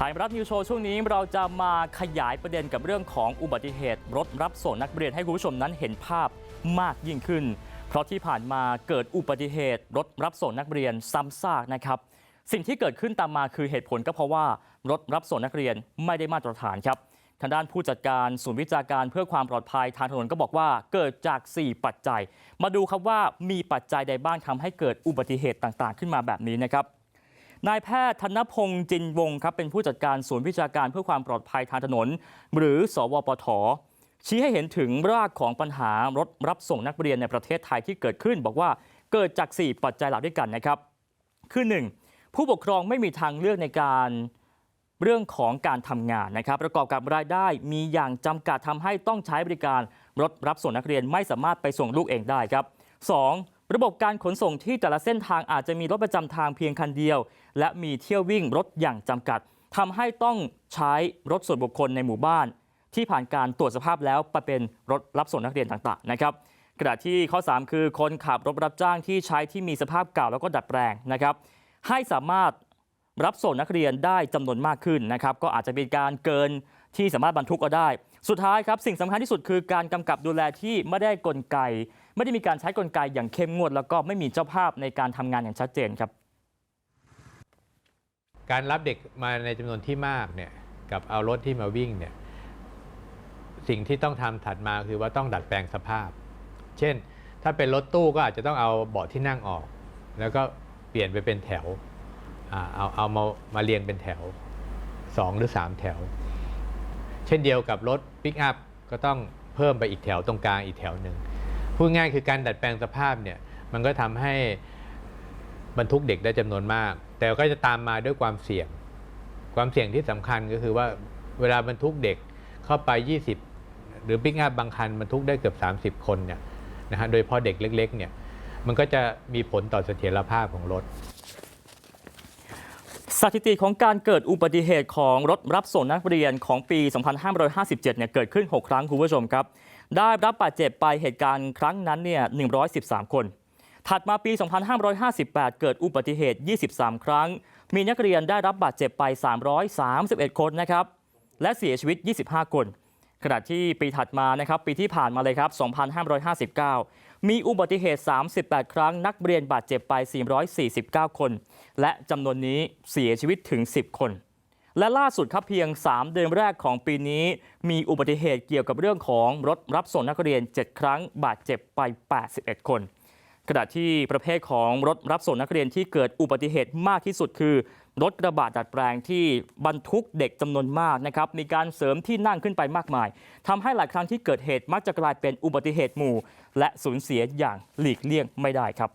ไทยรัฐนิวโชว์ช่วงนี้เราจะมาขยายประเด็นกับเรื่องของอุบัติเหตุรถรับส่งนักเรียนให้คุณผู้ชมนั้นเห็นภาพมากยิ่งขึ้น เพราะที่ผ่านมาเกิดอุบัติเหตุรถรับส่งนักเรียนซ้ำซากนะครับสิ่งที่เกิดขึ้นตามมาคือเหตุผลก็เพราะว่ารถรับส่งนักเรียนไม่ได้มาตรฐานครับทางด้านผู้จัดการศูนย์วิจาการเพื่อความปลอดภัยทางถนนก็บอกว่าเกิดจาก 4 ปัจจัย มาดูครับว่ามีปัจจัยใดบ้างทำให้เกิดอุบัติเหตุต่างๆ ขึ้นมาแบบนี้นะครับ นายแพทย์ธนพงศ์จินวงศ์ครับเป็นผู้จัดการศูนย์วิชาการเพื่อความปลอดภัยทางถนน หรือสวปทชี้ให้เห็นถึงรากของปัญหารถรับส่งนักเรียนในประเทศไทยที่เกิดขึ้น บอกว่าเกิดจาก 4 ปัจจัยหลักด้วยกันนะครับ คือ 1. ผู้ปกครองไม่มีทางเลือกในการเรื่องของการทำงานนะครับ ประกอบกับรายได้มีอย่างจำกัดทำให้ต้องใช้บริการรถรับส่งนักเรียนไม่สามารถไปส่งลูกเองได้ครับ 2. ระบบการขนส่งที่แต่ละเส้นทางอาจจะมีรถประจำทางเพียงคันเดียว และมีเที่ยววิ่งรถอย่างจำกัดทำให้ต้องใช้รถส่วนบุคคลในหมู่บ้าน ที่ผ่านการตรวจสภาพแล้วไปเป็นรถรับส่งนักเรียนต่างๆนะครับขณะที่ข้อ 3 คือคนขับรถรับจ้างที่ใช้ที่มีสภาพเก่าแล้วก็ดัดแปลงนะครับ ให้สามารถรับส่งนักเรียนได้จำนวนมากขึ้นนะครับ ก็อาจจะเป็นการเกินที่สามารถบรรทุกก็ได้ สุดท้ายครับ สิ่งสำคัญที่สุดคือการกำกับดูแลที่ไม่ได้กลไก ไม่ได้มีการใช้กลไกอย่างเข้มงวด แล้วก็ไม่มีเจ้าภาพในการทำงานอย่างชัดเจนครับ การรับเด็กมาในจำนวนที่มากเนี่ยกับเอารถที่มาวิ่งเนี่ยสิ่งที่ต้องทำถัดมาคือว่าต้องดัดแปลงสภาพ เช่น ถ้าเป็นรถตู้ก็อาจจะต้องเอาเบาะที่นั่งออก แล้วก็เปลี่ยนไปเป็นแถวเอาเอามามาเรียงเป็นแถว 2 หรือ 3 แถว เช่นเดียวกับรถปิกอัพก็ต้องเพิ่มไปอีกแถวตรงกลางอีกแถวหนึ่ง พูดง่ายคือการดัดแปลงสภาพเนี่ยมันก็ทำให้บรรทุกเด็กได้จำนวนมาก แต่ก็จะตามมาด้วยความเสี่ยง ความเสี่ยงที่สำคัญก็คือว่าเวลาบรรทุกเด็กเข้าไป 20 หรือปิ๊กอัพบางคันบรรทุกได้เกือบ 30 คนเนี่ยนะฮะโดยพอเด็กเล็กๆเนี่ยมันก็จะมีผลต่อเสถียรภาพของรถ สถิติของการเกิดอุบัติเหตุของรถรับส่งนักเรียนของปี 2557 เนี่ยเกิดขึ้น 6 ครั้งคุณผู้ชมครับ ได้รับบาดเจ็บไปเหตุการณ์ครั้งนั้นเนี่ย 113 คน ถัดมาปี 2558 เกิดอุบัติเหตุ 23 ครั้ง มีนักเรียนได้รับบาดเจ็บไป 331 คนนะครับ และเสียชีวิต 25 คน ขณะที่ปีถัดมานะครับปีที่ผ่านมาเลยครับ 2559 มีอุบัติเหตุ 38 ครั้งนักเรียนบาดเจ็บไป 449 คน และจำนวนนี้เสียชีวิตถึง 10 คน และล่าสุดครับเพียง 3 เดือนแรกของปีนี้ มีอุบัติเหตุเกี่ยวกับเรื่องของรถรับส่งนักเรียน 7 ครั้งบาดเจ็บไป 81 คน ขณะที่ประเภทของรถรับส่งนักเรียนที่เกิดอุบัติเหตุมากที่สุดคือ รถกระบะดัดแปลงที่บรรทุกเด็กจำนวนมากนะครับมีการเสริมที่นั่งขึ้นไปมากมายทำให้หลายครั้งที่เกิดเหตุมักจะกลายเป็นอุบัติเหตุหมู่ และสูญเสียอย่างหลีกเลี่ยงไม่ได้ครับ